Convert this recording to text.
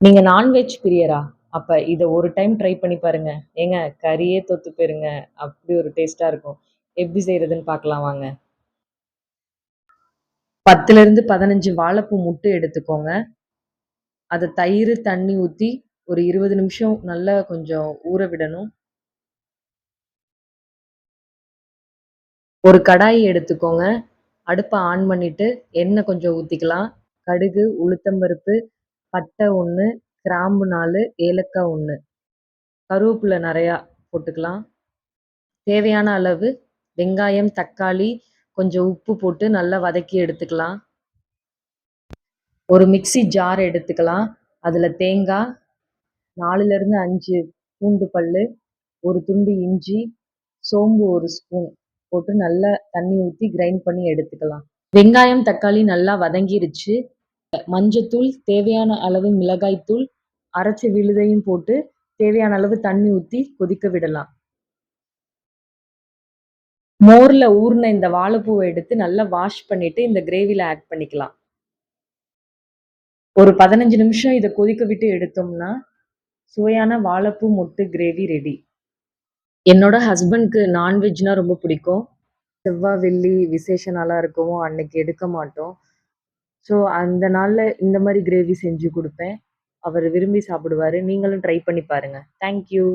நீங்க நான்வெஜ் பிரியரா? அப்ப இதை ஒரு டைம் ட்ரை பண்ணி பாருங்க. ஏங்க கறியே தொத்து போயிருங்க. அப்படி ஒரு டேஸ்ட்டாக இருக்கும். எப்படி செய்கிறதுன்னு பார்க்கலாம் வாங்க. 10லருந்து 15 வாழைப்பூ முட்டு எடுத்துக்கோங்க. அதை தயிர் தண்ணி ஊத்தி ஒரு 20 நிமிஷம் நல்லா கொஞ்சம் ஊற விடணும். ஒரு கடாய் எடுத்துக்கோங்க. அடுப்பை ஆன் பண்ணிட்டு, எண்ணெய் கொஞ்சம் ஊத்திக்கலாம். கடுகு, உளுத்தம்பருப்பு, பட்டை ஒன்று கிராம்பு நாலு ஏலக்காய் ஒன்று கருவேப்பிலை நிறையா போட்டுக்கலாம். தேவையான அளவு வெங்காயம், தக்காளி, கொஞ்சம் உப்பு போட்டு நல்லா வதக்கி எடுத்துக்கலாம். ஒரு மிக்ஸி ஜார் எடுத்துக்கலாம். அதில் தேங்காய் நாலுலேருந்து அஞ்சு பூண்டு பல் ஒரு துண்டு இஞ்சி, சோம்பு ஒரு ஸ்பூன் போட்டு நல்லா தண்ணி ஊற்றி கிரைண்ட் பண்ணி எடுத்துக்கலாம். வெங்காயம், தக்காளி நல்லா வதங்கிருச்சு. மஞ்சத்தூள், தேவையான அளவு மிளகாய் தூள், அரைச்ச விழுதையும் போட்டு தேவையான அளவு தண்ணி ஊத்தி கொதிக்க விடலாம். மோர்ல ஊறுன இந்த வாழைப்பூவ எடுத்து நல்லா வாஷ் பண்ணிட்டு இந்த கிரேவில ஆட் பண்ணிக்கலாம். ஒரு 15 நிமிஷம் இத கொதிக்க விட்டு எடுத்தோம்னா, சுவையான வாழைப்பூ மொட்டு கிரேவி ரெடி. என்னோட ஹஸ்பண்ட்க்கு நான்வெஜ்னா ரொம்ப பிடிக்கும். செவ்வாய் வெள்ளி விசேஷ நாளாக இருக்கவும் அன்னைக்கு எடுக்க மாட்டோம். ஸோ அந்த நாளில் இந்த மாதிரி கிரேவி செஞ்சு கொடுப்பேன் அவர் விரும்பி சாப்பிடுவாரு. நீங்களும் ட்ரை பண்ணி பாருங்கள் தேங்க் யூ.